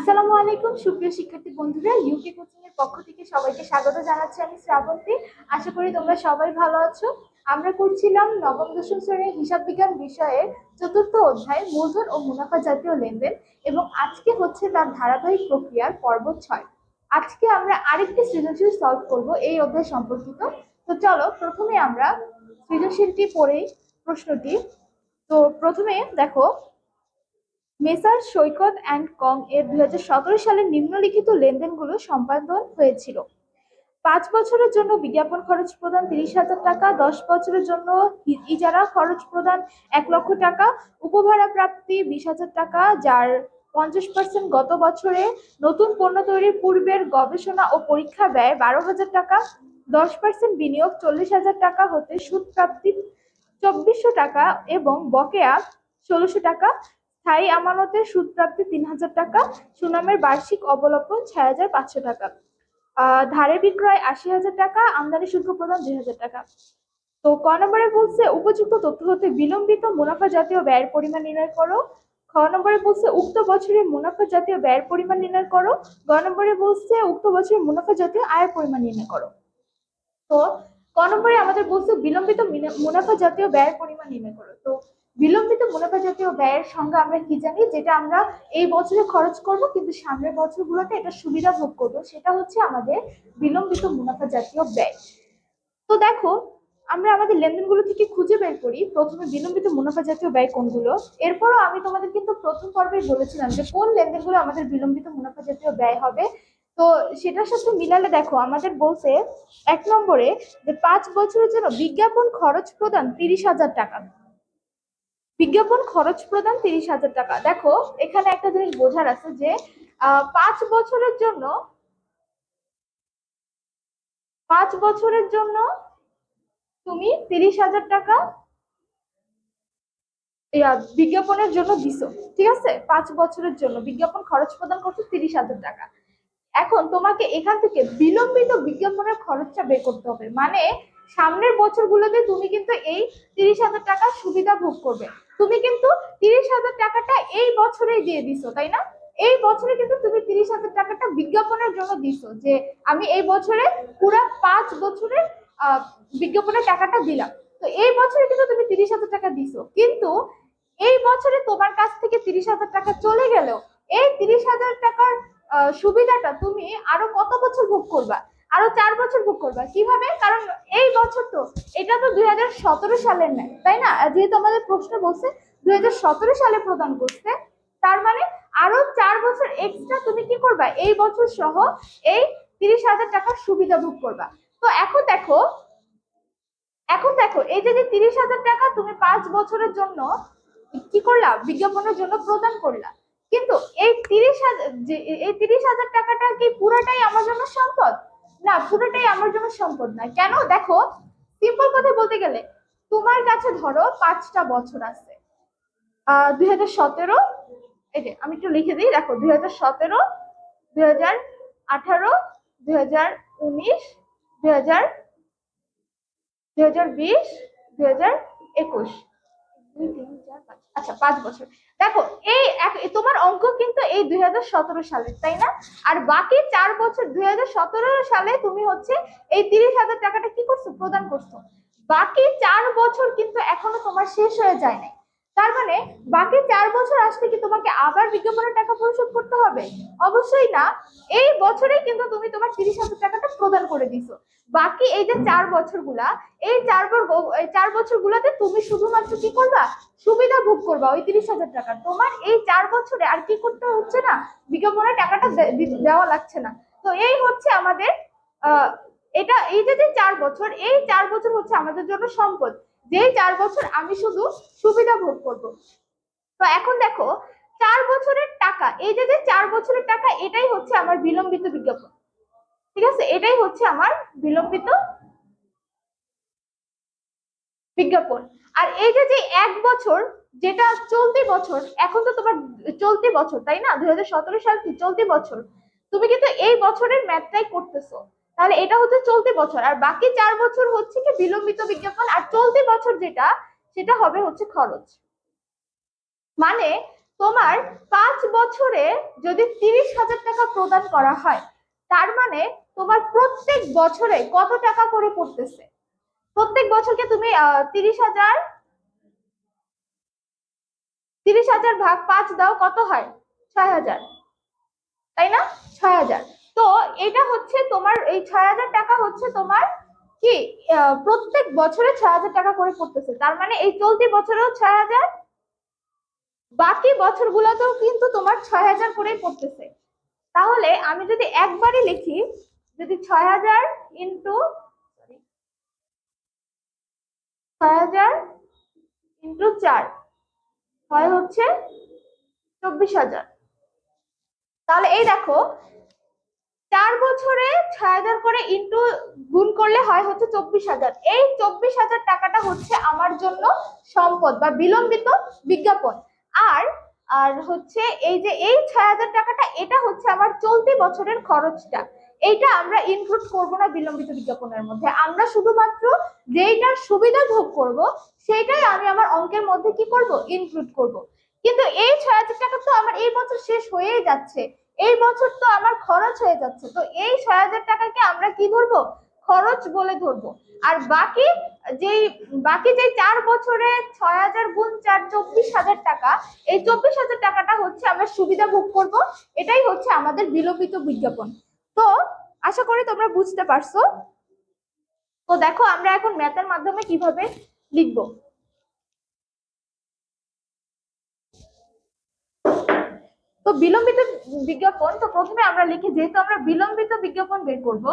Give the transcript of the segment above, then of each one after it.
আসসালামু আলাইকুম, সুপ্রিয় শিক্ষার্থী বন্ধুরা ইউকে কোচিং এর পক্ষ থেকে সবাইকে স্বাগত জানাচ্ছি আমি শ্রাবন্তী। আশা করি তোমরা সবাই ভালো আছো। আমরা করছিলাম নবম, দশম শ্রেণির হিসাব বিজ্ঞান বিষয়ের চতুর্থ অধ্যায় মূলধন ও মুনাফা জাতীয় লেনদেন এবং আজকে হচ্ছে তার ধারাবাহিক প্রক্রিয়ার পর্ব ছয়। আজকে আমরা আরেকটি সৃজনশীল সলভ করব এই অধ্যায় সম্পর্কিত। তো চলো, প্রথমে আমরা সৃজনশীলটি পড়েই প্রশ্নটি। তো প্রথমে দেখো মেসার সৈকত অ্যান্ড কং এর দুই হাজার সতেরো সালের নিম্নলিখিত লেনদেনগুলো সম্পাদন হয়েছিল। পাঁচ বছরের জন্য বিজ্ঞাপন খরচ প্রদান তিরিশ হাজার টাকা, দশ বছরের জন্য ইজারা খরচ প্রদান এক লক্ষ টাকা, উপভাড়া প্রাপ্তি বিশ হাজার টাকা, যার পঞ্চাশ পার্সেন্ট গত বছরে নতুন পণ্য তৈরির পূর্বের গবেষণা ও পরীক্ষা ব্যয় বারো হাজার টাকা, দশ পার্সেন্ট বিনিয়োগ চল্লিশ হাজার টাকা হতে সুদ প্রাপ্তি চব্বিশশো টাকা এবং বকেয়া ষোলোশো টাকা স্থায়ী আমানতের সুদ প্রাপ্তি তিন হাজার টাকা, সুনামের বার্ষিক অবলম্বন ছয় হাজার পাঁচশো টাকা। ধারে বিক্রয় আশি হাজার টাকা, আমদানি শুল্ক প্রদান দুই হাজার টাকা। তো ক নম্বরে বলছে, উপযুক্ত তথ্য হতে বিলম্বিত মুনাফা জাতীয় ব্যয়ের পরিমাণ নির্ণয় করো। খ নম্বরে বলছে, উক্ত বছরের মুনাফা জাতীয় ব্যয়ের পরিমাণ নির্ণয় করো। গ নম্বরে বলছে, উক্ত বছরের মুনাফা জাতীয় আয়ের পরিমাণ নির্ণয় করো। তো ক নম্বরে আমাদের বলছে, বিলম্বিত মুনাফা জাতীয় ব্যয়ের পরিমাণ নির্ণয় করো। তো বিলম্বিত মুনাফা জাতীয় ব্যয়ের সঙ্গে আমরা কি জানি? যেটা আমরা এই বছরে খরচ করব, কিন্তু সামনের বছরগুলোতে এটা সুবিধা ভোগ করব, সেটা হচ্ছে আমাদের বিলম্বিত মুনাফা জাতীয় ব্যয়। তো দেখো, আমরা আমাদের লেনদেনগুলো থেকে খুঁজে বের করি, প্রথমে বিলম্বিত মুনাফা জাতীয় ব্যয় কোনগুলো? এরপরও আমি তোমাদের কিন্তু প্রথম পর্বে বলেছিলাম যে কোন লেনদেনগুলো আমাদের বিলম্বিত মুনাফা জাতীয় ব্যয় হবে। তো সেটার সাথে মিলালে দেখো, আমাদের বলছে এক নম্বরে যে পাঁচ বছরের জন্য বিজ্ঞাপন খরচ প্রদান তিরিশ হাজার টাকা। বিজ্ঞাপন খরচ প্রদান তিরিশ হাজার টাকা। দেখো, এখানে একটা জিনিস বোঝার আছে যে পাঁচ বছরের জন্য, পাঁচ বছরের জন্য তুমি তিরিশ হাজার টাকা বিজ্ঞাপনের জন্য দিছো, ঠিক আছে? পাঁচ বছরের জন্য বিজ্ঞাপন খরচ প্রদান করছ তিরিশ হাজার টাকা। এখন তোমাকে এখান থেকে বিলম্বিত বিজ্ঞাপনের খরচটা বের করতে হবে। মানে সামনের বছরগুলোতে তুমি কিন্তু এই তিরিশ হাজার টাকা সুবিধা ভোগ করবে। তুমি কিন্তু তিরিশ হাজার টাকাটা এই বছরেই দিয়ে দিছো, তাই না? এই বছরে কিন্তু তুমি তিরিশ হাজার টাকাটা বিজ্ঞাপনের জন্য দিছো, যে আমি এই বছরে পুরা পাঁচ বছরের বিজ্ঞাপনের টাকাটা দিলাম। তো এই বছরে কিন্তু তুমি তিরিশ হাজার টাকা দিছো, কিন্তু এই বছরে তোমার কাছ থেকে তিরিশ হাজার টাকা চলে গেলেও এই তিরিশ হাজার টাকার সুবিধাটা তুমি আরও কত বছর ভোগ করবা? আরও চার বছর ভোগ করবা। কীভাবে? কারণ এই বছর তো, এটা তো দুই হাজার সতেরো সালের নেয় তাই না? যেহেতু আমাদের প্রশ্ন বলছে, দুই হাজার সতেরো সালে প্রদান করছে, তার মানে আরও চার বছর এক্সট্রা তুমি কি করবা? এই বছর সহ এই তিরিশ হাজার টাকার সুবিধা ভোগ করবা। তো এখন দেখো এখন দেখো, এই যে তিরিশ হাজার টাকা তুমি পাঁচ বছরের জন্য কি করলা? বিজ্ঞাপনের জন্য প্রদান করলা। কিন্তু এই তিরিশ হাজার এই তিরিশ হাজার টাকাটা কি পুরোটাই আমার জন্য সম্পদ? না, পুরোটাই আমার জন্য সম্পদ না। কেন? দেখো সিম্পল কথা বলতে গেলে, তোমার কাছে ধরো পাঁচটা বছর আছে। দুই হাজার সতেরো, এই যে আমি একটু লিখে দিই, দেখো, দুই হাজার সতেরো, দুই হাজার আঠারো, দুই হাজার উনিশ, দুই হাজার দুই হাজার বিশ, দুই হাজার একুশ। আচ্ছা পাঁচ বছর। দেখো, এই এক- তোমার অঙ্ক কিন্তু এই দুই হাজার সতেরো সালের, তাই না? আর বাকি চার বছর দুই হাজার সতেরো সালে তুমি হচ্ছে এই তিরিশ হাজার টাকাটা কি করছ? প্রদান করছ। বাকি চার বছর কিন্তু এখনও তোমার শেষ হয়ে যায় নাই। তার মানে বাকি চার বছর আসলে কি তোমাকে আবার বিজ্ঞাপনের টাকা পরিশোধ করতে হবে? অবশ্যই না। এই বছরে কিন্তু তুমি তোমার তিরিশ হাজার টাকাটা প্রদান করে দিছো। বাকি এই যে চার বছরগুলা, এই চার চার বছরগুলোতে তুমি শুধুমাত্র কি করবা? সুবিধা ভোগ করবা ওই তিরিশ হাজার টাকা। তোমার এই চার বছরে আর কি করতে হচ্ছে না? বিজ্ঞাপনের টাকাটা দেওয়া লাগছে না। তো এই হচ্ছে আমাদের এটা এই যে চার বছর, এই চার বছর হচ্ছে আমাদের জন্য সম্পদ। যে চার বছর আমি শুধু সুবিধা ভোগ করব। তো এখন দেখো, চার বছরের টাকা, এই যে চার বছরের টাকা, এটাই হচ্ছে আমার বিলম্বিত বিজ্ঞাপন। ঠিক আছে? এটাই হচ্ছে আমার বিলম্বিত বিজ্ঞাপন। আর এই যে যে এক বছর, যেটা চলতি বছর, এখন তো তোমার চলতি বছর, তাই না? দুই হাজার সতেরো সাল চলতি বছর। তুমি কিন্তু এই বছরের ম্যাথটাই করতেছো। তাহলে এটা হচ্ছে চলতি বছর। আর বাকি চার বছর হচ্ছে কি বিলম্বিত বিজ্ঞাপন, আর চলতি বছর যেটা, সেটা হবে হচ্ছে খরচ। মানে তোমার পাঁচ বছরে যদি তিরিশ হাজার টাকা প্রদান করা হয়, তার মানে তোমার প্রত্যেক বছরে কত টাকা করে পড়তেছে? প্রত্যেক বছরকে তুমি তিরিশ হাজার তিরিশ হাজার ভাগ পাঁচ দাও, কত হয়? ছয় হাজার। তাই না? ছয় হাজার। তো এটা হচ্ছে তোমার, এই ছয় হাজার টাকা হচ্ছে তোমার কি প্রত্যেক বছরে ছয় হাজার টাকা করে পড়তেছে। তার মানে এই চলতি বছরেও ছয় হাজার, বাকি বছরগুলোতেও কিন্তু তোমার ছয় হাজার করেই পড়তেছে। তাহলে আমি যদি একবারই লিখি, যদি ছয় হাজার ইন্টু ছয় হাজার ইন্টু চার, হয় হচ্ছে চব্বিশ হাজার। তাহলে এই দেখো চার বছরে ছয় হাজার করে ইন্টু গুণ করলে হয় হচ্ছে চব্বিশ হাজার। এই চব্বিশ হাজার টাকাটা হচ্ছে আমার জন্য সম্পদ বা বিলম্বিত বিজ্ঞাপন। আর আর হচ্ছে এই যে এই ছয় হাজার টাকাটা, এটা হচ্ছে আমার চলতি বছরের খরচটা। এইটা আমরা ইনক্লুড করব না বিলম্বিত বিজ্ঞাপনের মধ্যে। আমরা শুধুমাত্র যেইটার সুবিধা ভোগ করব, সেইটাই আমি আমার অঙ্কের মধ্যে কি করব? ইনক্লুড করব। কিন্তু এই ছয় হাজার টাকা তো আমার এই বছর শেষ হয়েই যাচ্ছে। এই বছর তো আমার খরচ হয়ে যাচ্ছে। তো এই ছয় হাজার টাকাকে আমরা কি ধরবো? খরচ বলে ধরবো। আর বাকি যেই, বাকি যে চার বছরে ছয় হাজার গুণ চার, চব্বিশ হাজার টাকা, এই চব্বিশ হাজার টাকাটা হচ্ছে আমরা সুবিধা ভোগ করব। এটাই হচ্ছে আমাদের বিলম্বিত বিজ্ঞাপন। তো আশা করি তোমরা বুঝতে পারছ। তো দেখো আমরা এখন ম্যাথের মাধ্যমে কীভাবে লিখব। তো বিলম্বিত বিজ্ঞাপন, তো প্রথমে আমরা লিখি, যেহেতু আমরা বিলম্বিত বিজ্ঞাপন বের করব,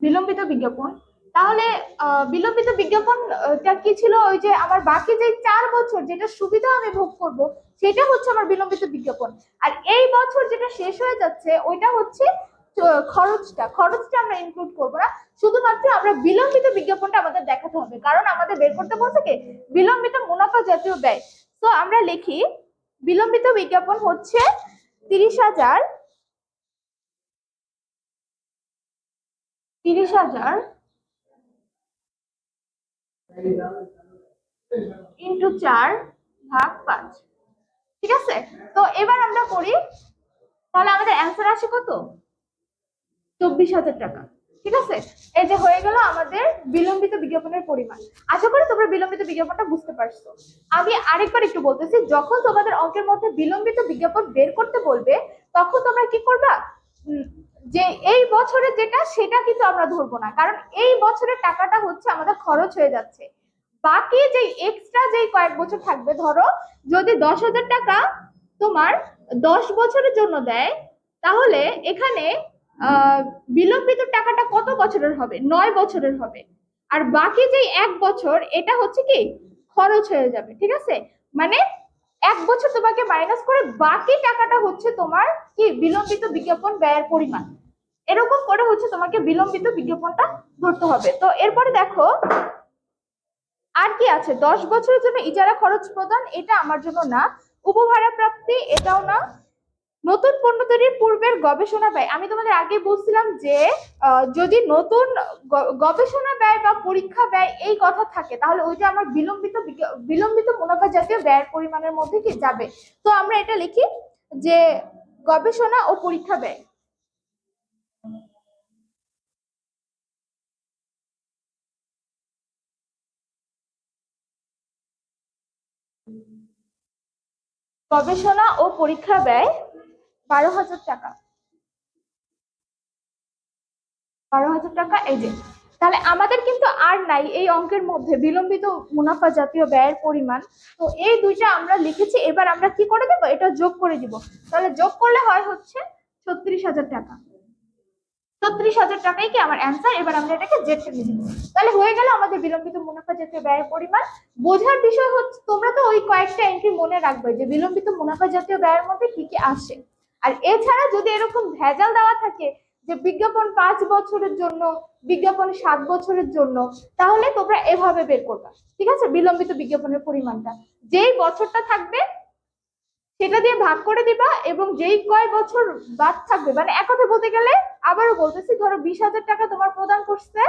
বিলম্বিত বিজ্ঞাপন, তাহলে বিলম্বিত বিজ্ঞাপনটা কি ছিল? ওই যে আমার বাকি যে চার বছর যেটা সুবিধা আমি ভোগ করব, সেটা হচ্ছে আমার বিলম্বিত বিজ্ঞাপন। আর এই বছর যেটা শেষ হয়ে যাচ্ছে, ওইটা হচ্ছে খরচটা খরচটা আমরা ইনক্লুড করব না। শুধুমাত্র আমরা বিলম্বিত বিজ্ঞাপনটা আমাদের দেখাতে হবে। কারণ আমাদের বের করতে বলছে কি? বিলম্বিত মুনাফা জাতীয় ব্যয়। তো আমরা লিখি, বিলম্বিত বিজ্ঞাপন হচ্ছে তিরিশ হাজার তিরিশ হাজার ইন্টু চার ভাগ পাঁচ। ঠিক আছে? তো এবার আমরা করি, তাহলে আমাদের অ্যান্সার আসে কত? চব্বিশ হাজার টাকা। ঠিক আছে? এই যে হয়ে গেল আমাদের বিলম্বিত বিজ্ঞাপনের পরিমাণ। আশা করি তোমরা বিলম্বিত বিজ্ঞাপনটা বুঝতে পারছ। আমি আরেকবার একটু বলতেছি, যখন তোমাদের অঙ্কের মধ্যে বিলম্বিত বিজ্ঞাপন বের করতে বলবে, তখন তোমরা কি করবা? যে এই বছরে যেটা, সেটা কিন্তু আমরা ধরবো না। কারণ এই বছরের টাকাটা হচ্ছে আমাদের খরচ হয়ে যাচ্ছে। বাকি যে এক্সট্রা যেই কয়েক বছর থাকবে, ধরো যদি দশ হাজার টাকা তোমার দশ বছরের জন্য দেয়, তাহলে এখানে বিলম্বিত টাকাটা কত বছরের হবে? নয় বছরের হবে। আর বাকি যে এক বছর, এটা হচ্ছে কি? খরচ হয়ে যাবে, ঠিক আছে? মানে এক বছর তোমাকে মাইনাস করে বাকি টাকাটা হচ্ছে তোমার কি? বিলম্বিত বিজ্ঞাপন ব্যয়ের পরিমাণ। এরকম করে হচ্ছে তোমাকে বিলম্বিত বিজ্ঞাপনটা ধরতে হবে। তো এরপরে দেখো, আর কি আছে? দশ বছরের জন্য ইজারা খরচ প্রদান, এটা আমার জন্য না। উপভাড়া প্রাপ্তি এটাও না। নতুন পণ্য তৈরির পূর্বের গবেষণা ব্যয়। আমি তোমাদের আগে বলছিলাম যে যদি নতুন গবেষণা ব্যয় বা পরীক্ষা ব্যয় এই কথা থাকে, তাহলে ওইটা আমার বিলম্বিত বিলম্বিত মুনাফা জাতীয় ব্যয়ের পরিমাণের মধ্যে কি যাবে? তো আমরা এটা লিখি যে, গবেষণা ও পরীক্ষা ব্যয়। গবেষণা ও পরীক্ষা ব্যয় বারো হাজার টাকা। বারো হাজার টাকা, এই যে। তাহলে আমাদের কিন্তু আর নাই এই অঙ্কের মধ্যে, বিলম্বিত মুনাফা জাতীয় ব্যয়ের পরিমাণ। তো এই দুইটা আমরা লিখেছি, এবার আমরা কি করে দেবো? এটা যোগ করে দিব। তাহলে যোগ করলে হয় হচ্ছে ছত্রিশ হাজার টাকা। ছত্রিশ হাজার টাকাই কি আমার অ্যান্সার এবার আমরা এটাকে জেড নিয়ে দিব তাহলে হয়ে গেল আমাদের বিলম্বিত মুনাফা জাতীয় ব্যয়ের পরিমাণ। বোঝার বিষয় হচ্ছে, তোমরা তো ওই কয়েকটা এন্ট্রি মনে রাখবে যে বিলম্বিত মুনাফা জাতীয় ব্যয়ের মধ্যে কি কি আসে। আর এছাড়া যদি এরকম ভেজাল দেওয়া থাকে যে বিজ্ঞাপন পাঁচ বছরের জন্য, বিজ্ঞাপন সাত বছরের জন্য, তাহলে তোমরা এভাবে বের করবা। ঠিক আছে? বিলম্বিত বিজ্ঞাপনের পরিমাণটা। যেই বছরটা থাকবে, সেটা দিয়ে ভাগ করে দিবা এবং যেই কয় বছর বাদ থাকবে মানে এক কথা বলতে গেলে আবারও বলতেছি, ধরো বিশ হাজার টাকা তোমার প্রদান করছে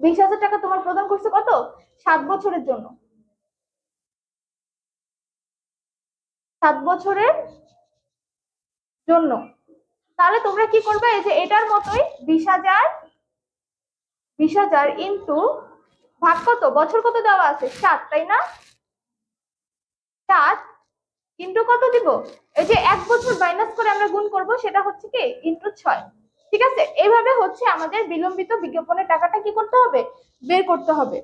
বিশ হাজার টাকা তোমার প্রদান করছে কত? সাত বছরের জন্য। সাত বছরের জন্য। তাহলে তোমরা কি করবে? এই যে এটার মতোই বিশ হাজার বিশ হাজার ইন্টু ভাগ কত? বছর কত দেওয়া আছে? সাত, তাই না? সাত ইন্টু কত দিব? এই যে এক বছর মাইনাস করে আমরা গুণ করব, সেটা হচ্ছে কি? ইন্টু ছয়। ঠিক আছে? এইভাবে হচ্ছে আমাদের বিলম্বিত বিজ্ঞাপনের টাকাটা কি করতে হবে? বের করতে হবে।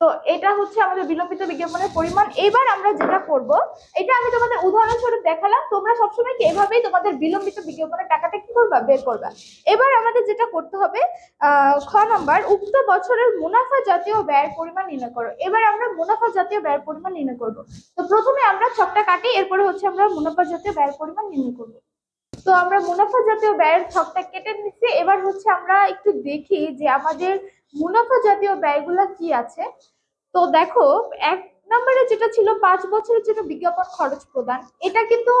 তো এটা হচ্ছে আমাদের বিলম্বিত বিজ্ঞাপনের পরিমাণ। এবার আমরা যেটা করব, এটা আমি তোমাদের উদাহরণস্বরূপ দেখালাম, তোমরা সবসময় কি এভাবেই তোমাদের বিলম্বিত বিজ্ঞাপনের টাকাটা কি করবা? বের করবা। এবার আমাদের যেটা করতে হবে খ নাম্বার, উক্ত বছরের মুনাফা জাতীয় ব্যয়ের পরিমাণ নির্ণয় করো। এবার আমরা মুনাফা জাতীয় ব্যয়ের পরিমাণ নির্ণয় করব। তো প্রথমে আমরা ছকটা কাটি, এরপরে হচ্ছে আমরা মুনাফা জাতীয় ব্যয়ের পরিমাণ নির্ণয় করব। তো আমরা মুনাফা জাতীয় ব্যয়ের ছকটা কেটে নিচ্ছি। এবার হচ্ছে আমরা একটু দেখি যে আমাদের মুনাফা জাতীয় ব্যয়গুলো কি আছে? তো দেখো, এক নম্বরে যেটা ছিল পাঁচ বছরের জন্য বিজ্ঞাপন খরচ প্রদান, এটা কিন্তু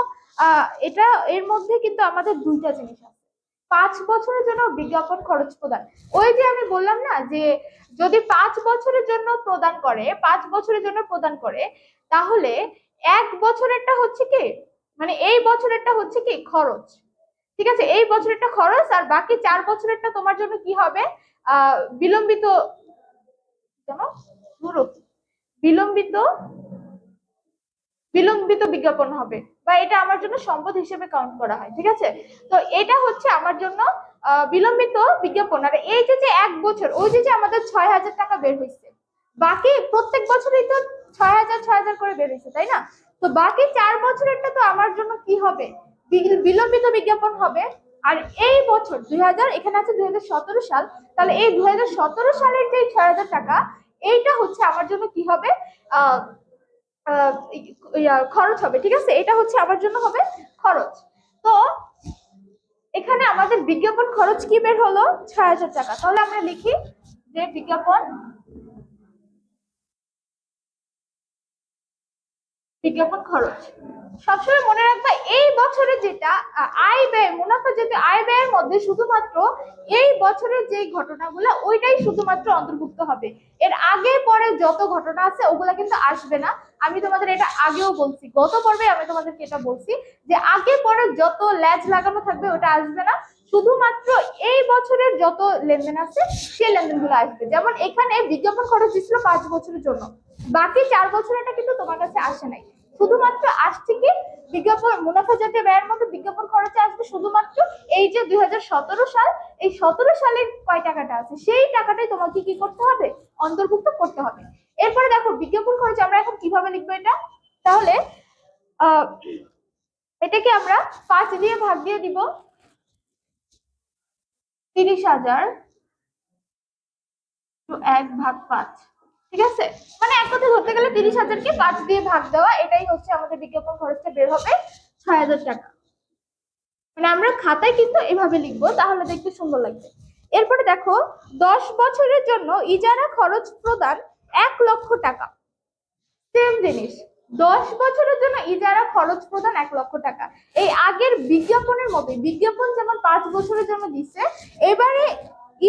এটা এর মধ্যে কিন্তু আমাদের দুইটা জিনিস আছে। পাঁচ বছরের জন্য বিজ্ঞাপন খরচ প্রদান। ওই যে আমি বললাম না যে, যদি পাঁচ বছরের জন্য প্রদান করে, পাঁচ বছরের জন্য প্রদান করে, তাহলে এক বছরেরটা হচ্ছে কি? মানে এই বছরেরটা হচ্ছে কি? খরচ। ঠিক আছে? এই বছরেরটা খরচ আর বাকি চার বছরেরটা তোমার জন্য কি হবে? বিলম্বিত বিলম্বিত বিলম্বিত বিজ্ঞাপন হবে বা এটা আমার জন্য সম্পদ হিসেবে কাউন্ট করা হয়, ঠিক আছে? তো এটা হচ্ছে আমার জন্য বিলম্বিত বিজ্ঞাপন। আর এই যে যে এক বছর, ওই যে যে আমাদের ছয় হাজার টাকা বের হয়েছে, বাকি প্রত্যেক বছরই তো ছয় হাজার ছয় হাজার করে বের হয়েছে, তাই না? তো বাকি চার বছরেরটা তো আমার জন্য কি হবে? বিলম্বিত বিজ্ঞাপন হবে আর এই বছর দুই হাজার, এখানে আছে দুই হাজার সতেরো সাল, তাহলে এই দুই হাজার সতেরো সালের যে ছয় হাজার টাকা, এইটা হচ্ছে আমার জন্য কি হবে? খরচ হবে, ঠিক আছে? এটা হচ্ছে আমার জন্য হবে খরচ। তো এখানে আমাদের বিজ্ঞাপন খরচ কি বের হলো? ছয় হাজার টাকা। তাহলে আমরা লিখি যে বিজ্ঞাপন বিজ্ঞাপন খরচ, সবসময় মনে রাখবা এই বছরে যেটা আয় ব্যয়, মুনাফা যেটা আয় ব্যয়ের মধ্যে শুধুমাত্র এই বছরের যে ঘটনাগুলো, ওইটাই শুধুমাত্র অন্তর্ভুক্ত হবে। এর আগে পরে যত ঘটনা আছে, ওগুলা কিন্তু আসবে না। আমি তোমাদের এটা আগেও বলছি। গত পর্বে আমি তোমাদেরকে এটা বলছি যে আগে পরে যত ল্যাজ লাগানো থাকবে, ওটা আসবে না। শুধুমাত্র এই বছরের যত লেনদেন আছে, সেই লেনদেনগুলো আসবে। যেমন এখানে বিজ্ঞাপন খরচ দিচ্ছিল পাঁচ বছরের জন্য। বাকি চার বছরেরটা কিন্তু তোমার কাছে আসে নাই। শুধুমাত্র আসছে কি বিজ্ঞাপন, মুনাফা জাতীয় ব্যয়ের মধ্যে বিজ্ঞাপন খরচে আসবে শুধুমাত্র এই যে দু হাজার সতেরো সাল, এই সতেরো সালের কয় টাকাটা আছে? সেই টাকাটাই তোমাকে কি করতে হবে? অন্তর্ভুক্ত করতে হবে। এরপরে দেখো, বিজ্ঞাপন খরচ আমরা এখন কীভাবে লিখব এটা? তাহলে এটাকে আমরা পাঁচ দিয়ে ভাগ দিয়ে দিব। তিরিশ হাজার এক ভাগ পাঁচ। ঠিক আছে? মানে এক কথা ধরতে গেলে তিরিশ হাজারকে পাঁচ দিয়ে ভাগ দেওয়া, এটাই হচ্ছে আমাদের বিজ্ঞাপন খরচটা বের হবে ছয় হাজার টাকা। মানে আমরা খাতায় কিন্তু এভাবে লিখব, তাহলে দেখতে সুন্দর লাগবে। এরপরে দেখো, দশ বছরের জন্য ইজারা খরচ প্রদান এক লক্ষ টাকা। সেম জিনিস, দশ বছরের জন্য ইজারা খরচ প্রদান এক লক্ষ টাকা। এই আগের বিজ্ঞাপনের মতো বিজ্ঞাপন যেমন পাঁচ বছরের জন্য দিচ্ছে, এবারে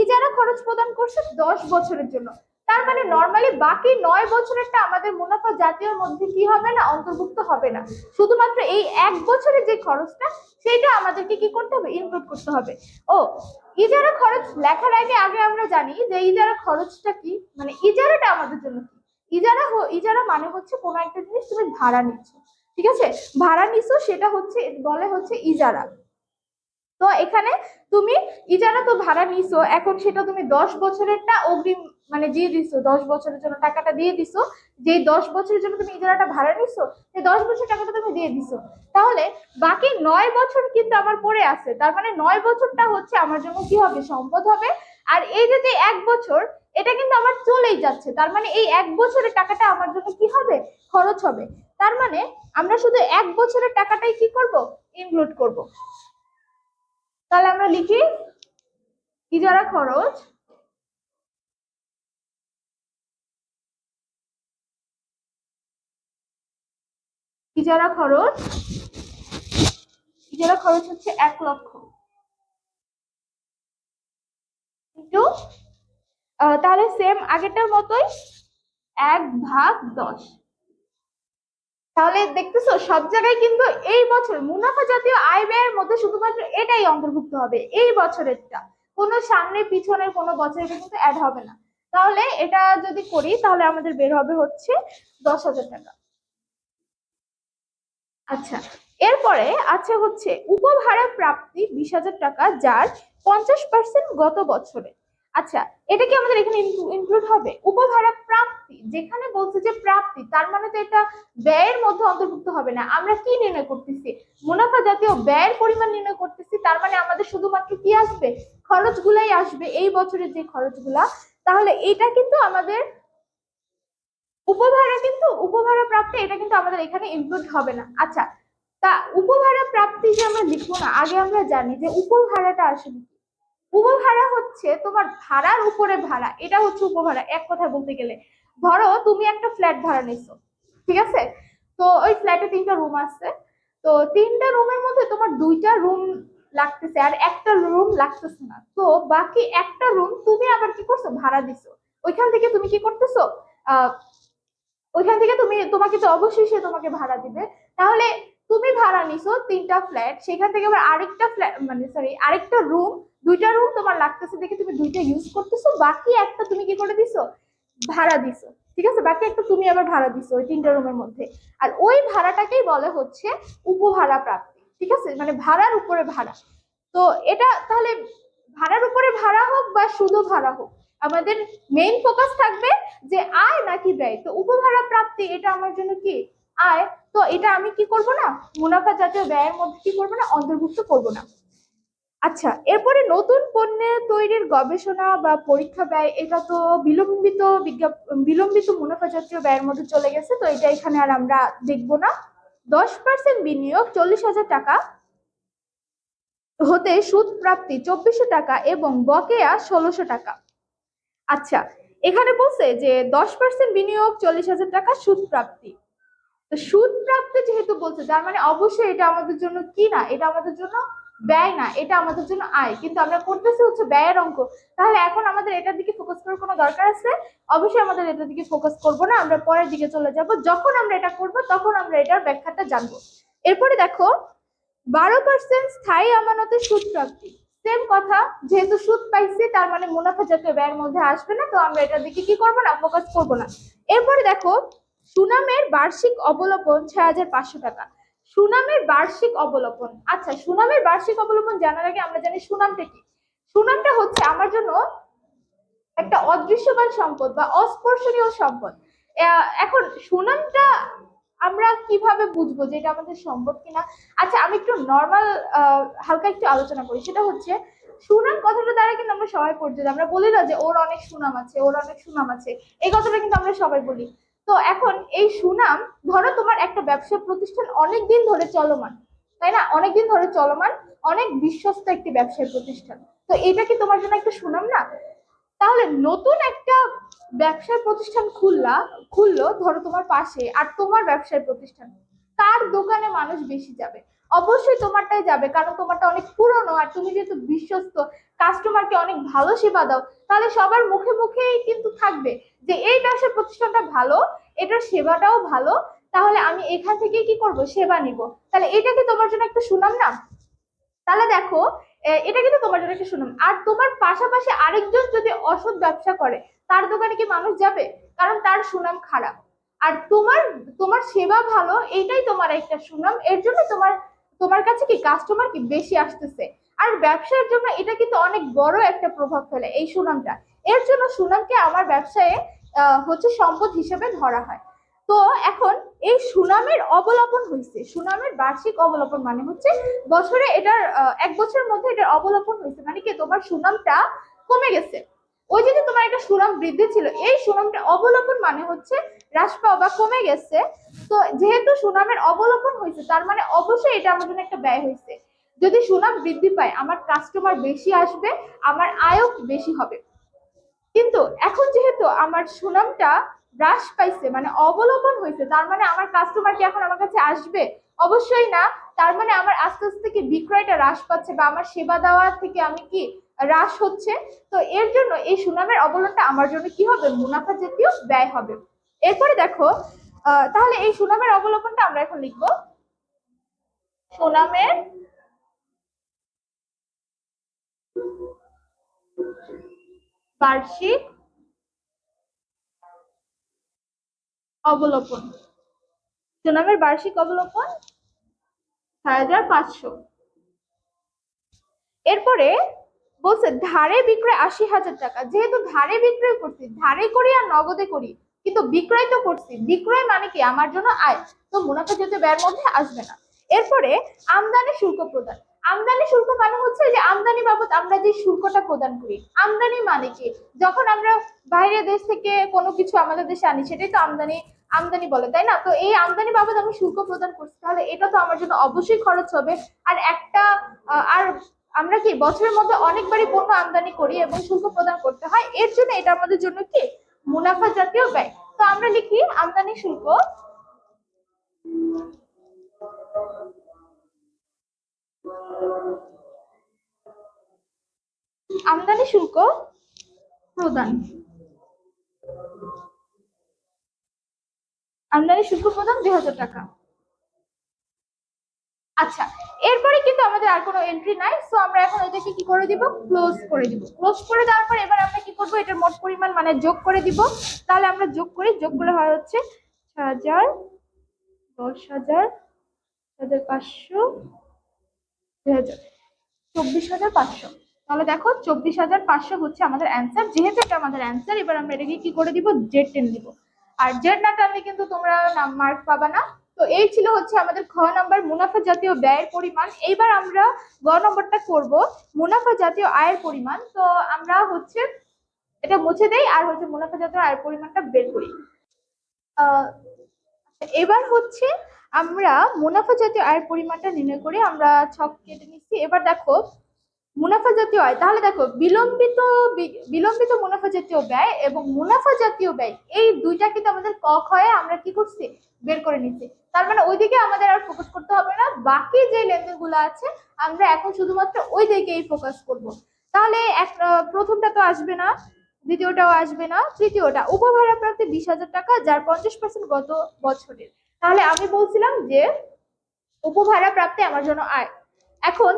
ইজারা খরচ প্রদান করছে দশ বছরের জন্য। তার মানে নর্মালি বাকি নয় বছরেরটা আমাদের মুনাফা জাতীয় মধ্যে কি হবে না? অন্তর্ভুক্ত হবে না। শুধুমাত্র এই এক বছরের যে খরচটা সেটা আমাদেরকে কি করতে হবে? ইনক্লুড করতে হবে। ও, ইজারা খরচ লেখার আগে আগে আমরা জানি যে ইজারা খরচটা কি? মানে ইজারাটা আমাদের জন্য কি? ইজারা ইজারা মানে হচ্ছে কোনো একটা জিনিস তুমি ভাড়া নিচ্ছ। ঠিক আছে? ভাড়া নিছো সেটা হচ্ছে, বলে হচ্ছে ইজারা। তো এখানে তুমি ইজারা তো ভাড়া নিছো এখন সেটা তুমি দশ বছরেরটা অগ্রিম মানে দিয়ে দিছো, দশ বছরের জন্য টাকাটা দিয়ে দিছো যে দশ বছরের জন্য তুমি ইজারাটা ভাড়া নিছো, সেই দশ বছর টাকাটা তুমি দিয়ে দিছো। তাহলে বাকি নয় বছর কিন্তু আমার পড়ে আছে, তার মানে নয় বছরটা হচ্ছে আমার জন্য কি হবে? সম্পদ হবে। আর এই যে যে এক বছর, এটা কিন্তু আমার চলেই যাচ্ছে, তার মানে এই এক বছরের টাকাটা আমার জন্য কি হবে? খরচ হবে। তার মানে আমরা শুধু এক বছরের টাকাটাই কি করব? ইনক্লুড করব। তাহলে আমরা লিখি ইজারা খরচ? ইজারা খরচ ইজারা খরচ হচ্ছে এক লক্ষ। ইন্টু তাহলে সেম আগেরটার মতোই এক ভাগ দশ। তাহলে দেখতেছো, সব জায়গায় কিন্তু এই বছর মুনাফা জাতীয় আয় ব্যয়ের মধ্যে শুধুমাত্র এটাই অন্তর্ভুক্ত হবে, এই বছরেরটা। কোনো সামনে পিছনের কোনো বছরে কিন্তু অ্যাড হবে না। তাহলে এটা যদি করি, তাহলে আমাদের বের হবে হচ্ছে দশ হাজার টাকা। আচ্ছা এরপরে আছে হচ্ছে উপভাড়া প্রাপ্তি বিশ হাজার টাকা যার পঞ্চাশ পার্সেন্ট গত বছরে। আচ্ছা এটা কি আমাদের এখানে ইনক্লুড হবে? উপভাড়া প্রাপ্তি, যেখানে বলছে যে প্রাপ্তি, তার মানে তো এটা ব্যয়ের মধ্যে অন্তর্ভুক্ত হবে না। আমরা কি নির্ণয় করতেছি? মুনাফা জাতীয় ব্যয়ের পরিমাণ নির্ণয় করতেছি, তার মানে আমাদের শুধুমাত্র কি আসবে? খরচগুলাই আসবে এই বছরের যে খরচগুলা। তাহলে এটা কিন্তু আমাদের উপভাড়া কিন্তু উপভাড়া প্রাপ্তি, এটা কিন্তু আমাদের এখানে ইনক্লুড হবে না। আচ্ছা তা উপভাড়া প্রাপ্তি যে আমরা লিখব না, আগে আমরা জানি যে উপভাড়াটা আসলে উপভাড়া হচ্ছে তোমার ভাড়ার উপরে ভাড়া, এটা হচ্ছে উপভাড়া, এক কথায় বলতে গেলে। ধরো তুমি একটা ফ্ল্যাট ভাড়া নিছো, ঠিক আছে? তো ওই ফ্ল্যাটে তিনটা রুম আছে, তো তিনটা রুমের মধ্যে তোমার দুইটা রুম লাগতেছে আর একটা রুম লাগতেছে না। তো বাকি একটা রুম তুমি আবার কি করছ? ভাড়া দিছো। ওইখান থেকে তুমি কি করতেছো? ওইখান থেকে তুমি, তোমাকে তো অবশ্যই সে তোমাকে ভাড়া দিবে। তাহলে তুমি ভাড়া নিছো তিনটা ফ্ল্যাট সেখান থেকে আবার আরেকটা ফ্ল্যাট মানে সরি আরেকটা রুম দুইটা রুম তোমার লাগতেছে দেখে তুমি দুইটা ইউজ করতেছো, বাকি একটা তুমি কি করে দিছো? ভাড়া দিছো, ঠিক আছে? বাকি একটা তুমি আবার ভাড়া দিছো ওই তিনটা রুমের মধ্যে। আর ওই ভাড়াটাকেই বলে হচ্ছে উপভাড়া প্রাপ্তি, ঠিক আছে? মানে ভাড়ার উপরে ভাড়া। তো এটা তাহলে ভাড়ার উপরে ভাড়া হোক বা শুধু ভাড়া হোক আমাদের মেইন ফোকাস থাকবে যে আয় নাকি ব্যয়। তো উপভাড়া প্রাপ্তি, এটা আমার জন্য কি? আয়, তো এটা আমি কি করব না? মুনাফা জাতীয় ব্যয়ের মধ্যে কি করব না? অন্তর্ভুক্ত করব না। আচ্ছা এরপরে নতুন পণ্যের তৈরির গবেষণা বা পরীক্ষা ব্যয়, এটা তো বিলম্বিত বিলম্বিত মুনাফা জাতীয় ব্যয়ের মধ্যে চলে গেছে, তো এটা এখানে আর আমরা দেখব না। দশ পার্সেন্ট বিনিয়োগ, চল্লিশ হাজার টাকা হতে সুদ প্রাপ্তি, চব্বিশশো টাকা এবং বকেয়া ষোলোশো টাকা। আচ্ছা এখানে বলছে যে দশ পার্সেন্ট বিনিয়োগ চল্লিশ হাজার টাকা সুদ প্রাপ্তি। তো সুদ প্রাপ্তি যেহেতু বলছে, তার মানে অবশ্যই এটা আমাদের জন্য কি না? এটা আমাদের জন্য ব্যয় না, এটা আমাদের জন্য আয়। কিন্তু আমরা করতেছি হচ্ছে ব্যয়ের অঙ্ক। তাহলে এখন আমাদের এটার দিকে ফোকাস করার কোনো দরকার আছে? অবশ্যই আমাদের এটার দিকে ফোকাস করব না, আমরা পরের দিকে চলে যাব। যখন আমরা এটা করব, তখন আমরা এটার ব্যাখ্যাটা জানব। এরপরে দেখো, বারো পার্সেন্ট স্থায়ী আমানতের সুদ প্রাপ্তি। সেম কথা, যেহেতু সুদ পাইছি, তার মানে মুনাফা জাতীয় ব্যয়ের মধ্যে আসবে না, তো আমরা এটার দিকে কি করব না ফোকাস করব না। এরপরে দেখো, সুনামের বার্ষিক অবলোপন ছয় হাজার পাঁচশো টাকা। সুনামের বার্ষিক অবলোপন। আচ্ছা সুনামের বার্ষিক অবলোপন জানার আগে আমরা জানি সুনামটা কি। সুনামটা হচ্ছে আমার জন্য একটা অদৃশ্যমান সম্পদ বা অস্পর্শনীয় সম্পদ। এখন সুনামটা আমরা কীভাবে বুঝব যে এটা আমাদের সম্পদ কিনা? আচ্ছা আমি একটু নর্মাল হালকা একটু আলোচনা করি। সেটা হচ্ছে, সুনাম কথাটা দ্বারা কিন্তু আমরা সবাই পরিচিত। আমরা বলি না যে ওর অনেক সুনাম আছে, ওর অনেক সুনাম আছে। এই কথাটা কিন্তু আমরা সবাই বলি। তো এখন এই সুনাম, ধরো তোমার একটা ব্যবসা প্রতিষ্ঠান অনেক দিন ধরে চলমান, তাই না? অনেক দিন ধরে চলমান, অনেক বিশ্বস্ত একটি ব্যবসায়ী প্রতিষ্ঠান। তো এটা কি তোমার জন্য একটা সুনাম না? তাহলে নতুন একটা ব্যবসায় প্রতিষ্ঠান খুললা, খুললো, ধরো তোমার পাশে, আর তোমার ব্যবসায় প্রতিষ্ঠান, কার দোকানে মানুষ বেশি যাবে? অবশ্যই তোমারটাই যাবে, কারণ তোমারটা অনেক পুরনো, আর তুমি যেহেতু বিশ্বস্ত কাস্টমারকে অনেক ভালো সেবা দাও, তাহলে সবার মুখে মুখেই কিন্তু থাকবে যে এই ব্যবসা প্রতিষ্ঠানটা ভালো, এটার সেবাটাও ভালো, তাহলে আমি এখান থেকে কি করব? সেবা নিব। তাহলে এটা কি তোমার জন্য একটা সুনাম না তাহলে দেখো এটা কিন্তু তোমার জন্য একটা সুনাম। আর তোমার পাশাপাশি আরেকজন যদি অসৎ ব্যবসা করে, তার দোকানে কি মানুষ যাবে? কারণ তার সুনাম খারাপ। আর তোমার তোমার সেবা ভালো, এইটাই তোমার একটা সুনাম। এর জন্য তোমার তোমার কাছে কি কাস্টমার কি বেশি আসতেছে? আর ব্যবসার জন্য এটা কিন্তু অনেক বড় একটা প্রভাব ফেলে এই সুনামটা। এর জন্য সুনামকে আমার ব্যবসায়ে হচ্ছে সম্পদ হিসেবে ধরা হয়। তো এখন এই সুনামের অবলোপন হয়েছে সুনামের বার্ষিক অবলোপন মানে হচ্ছে বছরে এটার এক বছরের মধ্যে এটার অবলোপন হয়েছে মানে কি তোমার সুনামটা কমে গেছে। ওই যে যে তোমার একটা সুনাম বৃদ্ধি ছিল, এই সুনামটা অবলোপন মানে হচ্ছে হ্রাস পাওয়া বা কমে গেছে। তো যেহেতু সুনামের অবলোপন হয়েছে তার মানে অবশ্যই এটা আমার জন্য একটা ব্যয় হয়েছে যদি সুনাম বৃদ্ধি পায়, আমার কাস্টমার বেশি আসবে, আমার আয়ও বেশি হবে। কিন্তু এখন যেহেতু আমার সুনামটা হ্রাস পাইছে মানে অবলোপন হয়েছে তার মানে আমার কাস্টমার কি এখন আমার কাছে আসবে? অবশ্যই না, তার মানে আমার আস্তে আস্তে কি বিক্রয়টা হ্রাস পাচ্ছে বা আমার সেবা দেওয়া থেকে আমি কি হ্রাস হচ্ছে? তো এর জন্য এই সুনামের অবলনটা আমার জন্য কি হবে? মুনাফা জাতীয় ব্যয় হবে। এরপরে দেখো তাহলে এই সুনামের অবলম্বনটা আমরা এখন লিখব। সুনামের বার্ষিক অবলোকন সুনামের বার্ষিক অবলোকন ছয় পাঁচশো। এরপরে বলছে, ধারে বিক্রয় আশি হাজার টাকা। যেহেতু ধারে বিক্রয় করছি, ধারে করি আর নগদে করি, কিন্তু বিক্রয় তো করছি। বিক্রয় মানে কি? আমার জন্য আয়। তো মুনাফা যেতে ব্যয়ের মধ্যে আসবে না। এরপরে আমদানি শুল্ক প্রদান। আমদানি শুল্ক মানে হচ্ছে যে আমদানি বাবদ আমরা যে শুল্কটা প্রদান করি। আমদানি মানে কি? যখন আমরা বাইরের দেশ থেকে কোনো কিছু আমাদের দেশে আনি, সেটাই তো আমদানি আমদানি বলে, তাই না? তো এই আমদানি বাবদ আমি শুল্ক প্রদান করছি। তাহলে এটা তো আমার জন্য অবশ্যই খরচ হবে। আর একটা আর আমরা কি বছরের মধ্যে অনেকবারই পণ্য আমদানি করি এবং শুল্ক প্রদান করতে হয়, এর জন্য এটা আমাদের জন্য কি? মুনাফা জাতীয় ব্যয়। তো আমরা লিখি আমদানি শুল্ক। আমদানি শুল্ক প্রদান। আমদানি শুল্ক প্রদান দুই হাজার টাকা। আচ্ছা এরপরে কিন্তু আমাদের আর কোনো এন্ট্রি নাই সো আমরা এখন এটাকে কি করে দিব? ক্লোজ করে দিব। ক্লোজ করে দেওয়ার পর এবার আমরা কি করব? এটার মোট পরিমাণ মানে যোগ করে দিব। তাহলে আমরা যোগ করি, যোগ করে হয় হচ্ছে ছয় হাজার, দশ হাজার হাজার পাঁচশো, দুই হাজার, চব্বিশ হাজার পাঁচশো। তাহলে দেখো, চব্বিশ হাজার পাঁচশো হচ্ছে আমাদের অ্যান্সার যেহেতু এটা আমাদের অ্যান্সার এবার আমরা এটাকে কি করে দিব? জেড টেন দিব। আর জেড না টানলে কিন্তু তোমরা মার্ক পাবা না। তো এই ছিল হচ্ছে আমাদের খ নাম্বার মুনাফা জাতীয় ব্যয়ের পরিমাণ। এইবার আমরা গ নম্বরটা করব মুনাফা জাতীয় আয়ের পরিমাণ। তো আমরা হচ্ছে এটা মুছে দেই আর হচ্ছে মুনাফা জাতীয় আয়ের পরিমাণটা বের করি। আহ, এবার হচ্ছে আমরা মুনাফা জাতীয় আয়ের পরিমাণটা নির্ণয় করে আমরা ছক কেটে নিচ্ছি। এবার দেখো মুনাফা জাতীয় আয়। তাহলে দেখো, বিলম্বিত বিলম্বিত মুনাফা জাতীয় ব্যয় এবং মুনাফা জাতীয় ব্যয়, এই দুইটা কিন্তু আমাদের ক খয়ে আমরা কি করছি? বের করে নিচ্ছি। তার মানে ওইদিকে আমাদের আর ফোকাস করতে হবে না। বাকি যে লেনদেনগুলো আছে, আমরা এখন শুধুমাত্র ওই দিকেই ফোকাস করব। তাহলে এক প্রথমটা তো আসবে না, দ্বিতীয়টাও আসবে না। তৃতীয়টা, উপভাড়া প্রাপ্তি বিশ হাজার টাকা, যার পঞ্চাশ পার্সেন্ট গত বছরের। তাহলে আমি বলছিলাম যে, উপভাড়া প্রাপ্তি আমার জন্য আয়। এখন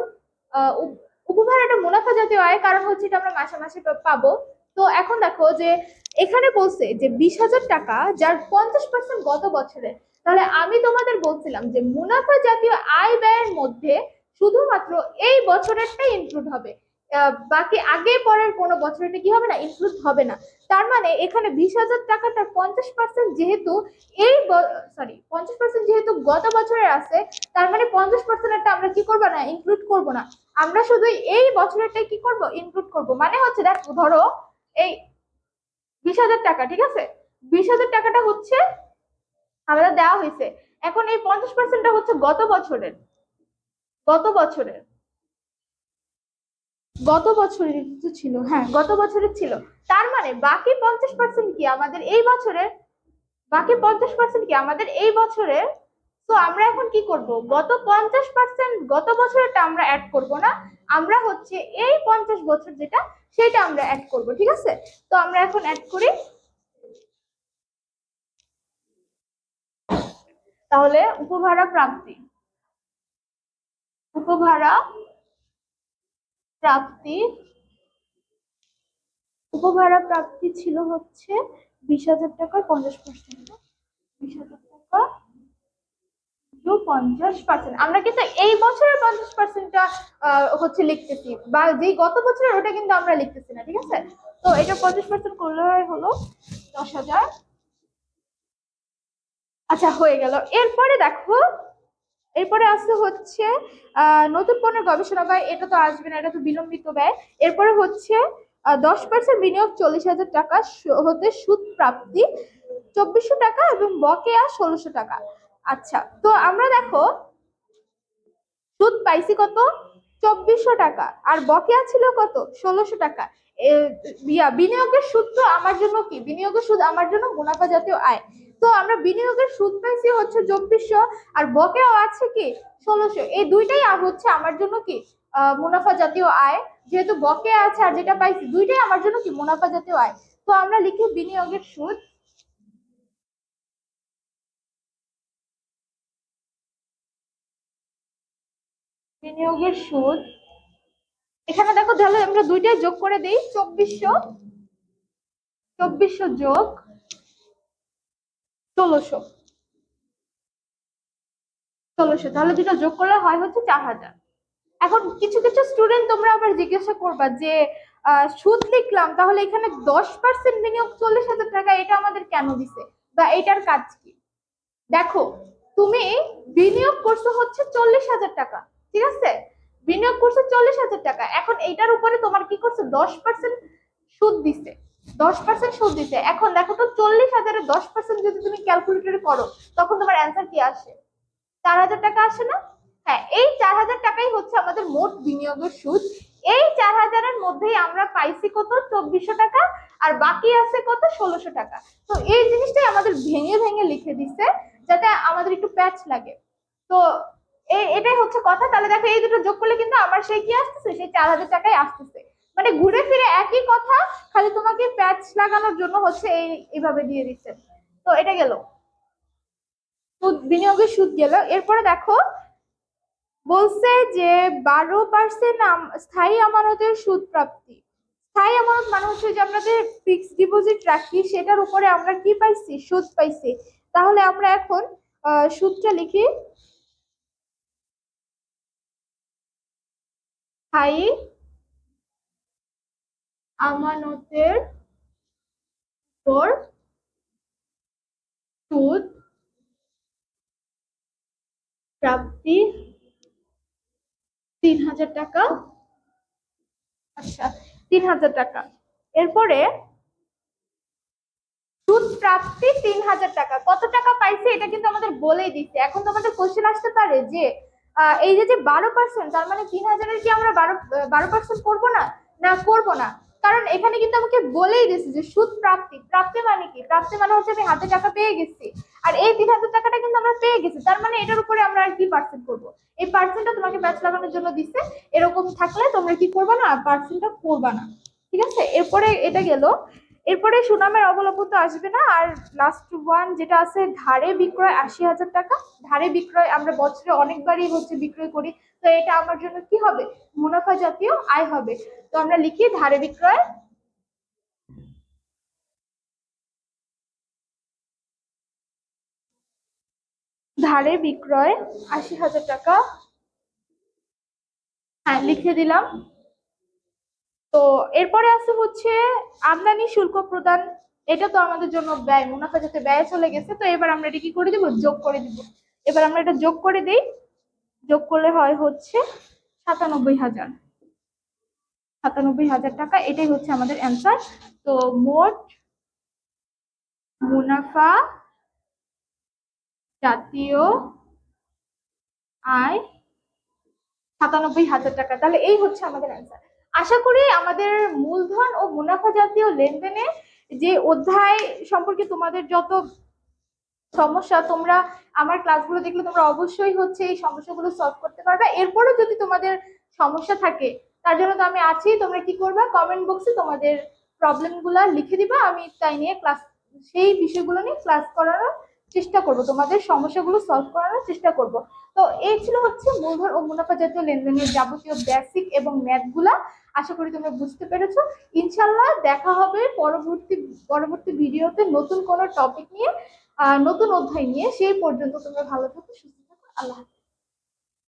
আহ, একটা মুনাফা জাতীয় আয় কারণ হচ্ছে এটা আমরা মাসে মাসে পাবো। তো এখন দেখো যে এখানে বলছে যে বিশ হাজার টাকা যার পঞ্চাশ পার্সেন্ট গত বছরে। তাহলে আমি তোমাদের বলছিলাম যে মুনাফা জাতীয় আয় ব্যয়ের মধ্যে শুধুমাত্র এই বছরেরটাই ইনক্লুড হবে। বাকি আগে পরের কোনো বছরটা কি হবে না? ইনক্লুড হবে না। তার মানে এখানে বিশ হাজার টাকাটার পঞ্চাশ পার্সেন্ট যেহেতু এই সরি পঞ্চাশ পার্সেন্ট যেহেতু গত বছরের আছে, তার মানে পঞ্চাশ পার্সেন্টটা আমরা কি করব না? ইনক্লুড করব না। আমরা শুধু এই বছরেরটাই কি করব? ইনক্লুড করব। মানে হচ্ছে দেখ, ধরো এই বিশ হাজার টাকা, ঠিক আছে? বিশ হাজার টাকাটা হচ্ছে আমাদের দেওয়া হয়েছে। এখন এই পঞ্চাশ পার্সেন্টটা হচ্ছে গত বছরের। গত বছরের। গত বছরের কিছু ছিল হ্যাঁ গত বছরের ছিল। তার মানে বাকি পঞ্চাশ পার্সেন্ট কি আমাদের এই বছরের, বাকি পঞ্চাশ পার্সেন্ট কি আমাদের এই বছরের? তো আমরা এখন কি করব? গত পঞ্চাশ পার্সেন্ট গত বছরেরটা আমরা অ্যাড করব না। আমরা হচ্ছে এই পঞ্চাশ বছর যেটা, সেটা আমরা অ্যাড করব, ঠিক আছে? তো আমরা এখন অ্যাড করি। তাহলে উপভাড়া প্রাপ্তি। উপভাড়া প্রাপ্তি, উপভাড়া প্রাপ্তি ছিল হচ্ছে বিশ হাজার টাকার পঞ্চাশ পার্সেন্ট বিশ হাজার টাকা টু পঞ্চাশ পার্সেন্ট আমরা কিন্তু এই বছরের পঞ্চাশ পার্সেন্টটা হচ্ছে লিখতেছি বা যেই গত বছরের ওটা কিন্তু আমরা লিখতেছি না, ঠিক আছে? তো এটা পঞ্চাশ পার্সেন্ট করলে হলো দশ হাজার। আচ্ছা হয়ে গেল। এরপরে দেখো এরপরে আসতে হচ্ছে নতুন পণ্যের গবেষণা ব্যয়, এটা তো আসবে না, এটা তো বিলম্বিত ব্যয়। এরপরে হচ্ছে দশ পার্সেন্ট বিনিয়োগ চল্লিশ হাজার টাকা হতে সুদ প্রাপ্তি চব্বিশশো টাকা এবং বকেয়া ষোলোশো টাকা। আচ্ছা তো আমরা দেখো, সুদ পাইছি কত? চব্বিশশো টাকা। আর বকেয়া ছিল কত? ষোলোশো টাকা। বিনিয়োগের সুদ তো আমার জন্য কি? বিনিয়োগের সুদ আমার জন্য মুনাফা জাতীয় আয়। তো আমরা বিনিয়োগের সুদ পাইছি হচ্ছে চব্বিশশো, আর বকেয়াও আছে কি ষোলোশো। এই দুইটাই হচ্ছে আমার জন্য কি মুনাফা জাতীয় আয়। যেহেতু বকে আছে আর যেটা পাইছি, দুইটাই আমার জন্য কি মুনাফা জাতীয় আয়। তো আমরা লিখি বিনিয়োগের সুদ। বিনিয়োগের সুদ। এখানে দেখো তাহলে আমরা দুইটাই যোগ করে দিই, চব্বিশশো। চব্বিশশো যোগ। ষোলোশো। ষোলোশো। তাহলে দুটো যোগ করলে হয় হচ্ছে চার হাজার। এখন কিছু কিছু স্টুডেন্ট তোমরা আবার জিজ্ঞাসা করবা যে সুদ লিখলাম, তাহলে এখানে দশ পার্সেন্ট বিনিয়োগ চল্লিশ হাজার টাকা, এটা আমাদের কেন দিছে? বা এটার কাজ কি? দেখো, তুমি বিনিয়োগ করছ হচ্ছে চল্লিশ হাজার টাকা, ঠিক আছে? বিনিয়োগ করছ চল্লিশ হাজার টাকা। এখন এইটার উপরে তোমার কি করছে? দশ পার্সেন্ট সুদ দিছে। দশ পার্সেন্ট সুদ দিছে এখন দেখো তো চল্লিশ হাজারের দশ পার্সেন্ট যদি তুমি ক্যালকুলেটরে করো তখন তোমার অ্যান্সার কি আসে? চার হাজার টাকা আসে না? হ্যাঁ এই চার হাজার টাকাই হচ্ছে আমাদের মোট বিনিয়োগের সুদ। এই চার হাজারের মধ্যেই আমরা পাইছি কত? চব্বিশশো টাকা, আর বাকি আছে কত? ষোলোশো টাকা। তো এই জিনিসটাই আমাদের ভেঙে ভেঙে লিখে দিচ্ছে যাতে আমাদের একটু প্যাচ লাগে। তো এটাই হচ্ছে কথা। তাহলে দেখো এই দুটো যোগ করলে কিন্তু আমার সেই কি আসতেছে? সেই চার হাজার টাকাই আসতেছে। মানে ঘুরে ফিরে একই কথা, খালি তোমাকে প্যাচ লাগানোর জন্য হচ্ছে এই, এইভাবে দিয়ে দিচ্ছে। তো এটা গেল। সুদ, বিনিয়োগের সুদ গেল। এরপরে দেখো, বলছে যে বারো পার্সেন্ট স্থায়ী আমানতের সুদ প্রাপ্তি। স্থায়ী আমানত মানে হচ্ছে যে আমরা যে ডিপোজিট রাখি, সেটার উপরে আমরা কি পাইছি? সুদ পাইছি। তাহলে আমরা এখন সুদটা লিখি। স্থায়ী আমানতের উপর সুদ প্রাপ্তি তিন হাজার টাকা। আচ্ছা তিন হাজার টাকা। এরপরে সুদ প্রাপ্তি তিন হাজার টাকা। কত টাকা পাইছে এটা কিন্তু আমাদের বলেই দিচ্ছে। এখন তোমাদের কোশ্চেন আসতে পারে যে এই যে বারো পার্সেন্ট তার মানে তিন হাজারের কি আমরা বারো বারো পার্সেন্ট করব না? না, করব না। কারণ এখানে কিন্তু আমাকে বলেই দিচ্ছে যে সুদ প্রাপ্তি। প্রাপ্তি মানে কি? প্রাপ্তি মানে হচ্ছে আমি হাতে টাকা পেয়ে গেছি। আর এই তিন হাজার টাকাটা কিন্তু আমরা পেয়ে গেছি। তার মানে এটার উপরে আমরা আর কি পার্সেন্ট করব? এই পার্সেন্টটা তোমাকে ব্যাচ লাগানোর জন্য দিচ্ছে এরকম থাকলে তোমরা কি করবা না? পার্সেন্টটা করবা না। ঠিক আছে? এরপরে এটা গেল এরপরে সুনামের অবলম্বন তো আসবে না, আর লাস্ট ওয়ান যেটা আছে, ধারে বিক্রয় আশি হাজার টাকা। ধারে বিক্রয় আমরা বছরে অনেকবারই হচ্ছে বিক্রয় করি, তো এটা আমার জন্য কি হবে? মুনাফা জাতীয় আয় হবে। তো আমরা লিখি ধারে বিক্রয়। ধারে বিক্রয় আশি হাজার টাকা। হ্যাঁ লিখে দিলাম। তো এরপরে আছে হচ্ছে আমদানি শুল্ক প্রদান। এটা তো আমাদের জন্য ব্যয়, মুনাফা যাতে ব্যয় চলে গেছে, তো এবার আমরা এটা কি করে দিব? যোগ করে দিব। এবার আমরা এটা যোগ করে দিই। যোগ করলে হয় হচ্ছে সাতানব্বই হাজার। সাতানব্বই হাজার টাকা, এটাই হচ্ছে আমাদের অ্যান্সার তো মোট মুনাফা জাতীয় আয় সাতানব্বই হাজার টাকা। তাহলে এই হচ্ছে আমাদের অ্যান্সার আশা করি আমাদের মূলধন ও মুনাফা জাতীয় লেনদেনে যে অধ্যায় সম্পর্কে তোমাদের যত সমস্যা, তোমরা আমার ক্লাসগুলো দেখলে তোমরা অবশ্যই হচ্ছে এই সমস্যাগুলো সলভ করতে পারবে। এরপরও যদি তোমাদের সমস্যা থাকে, তার জন্য তো আমি আছি, তোমরা কি করবে? কমেন্ট বক্সে তোমাদের প্রবলেমগুলো লিখে দিবা, আমি তাই নিয়ে ক্লাস সেই বিষয়গুলো নিয়ে ক্লাস করানোর চেষ্টা করব, তোমাদের সমস্যাগুলো সলভ করানোর চেষ্টা করব। তো এই ছিল হচ্ছে মূলধন ও মুনাফা জাতীয় লেনদেনের যাবতীয় বেসিক এবং ম্যাথগুলা আশা করি তোমরা বুঝতে পেরেছ। ইনশাল্লাহ দেখা হবে পরবর্তী পরবর্তী ভিডিওতে নতুন কোনো টপিক নিয়ে নতুন অধ্যায় নিয়ে। সেই পর্যন্ত তোমরা ভালো থাকো, সুস্থ থাকো। আল্লাহ হাফেজ।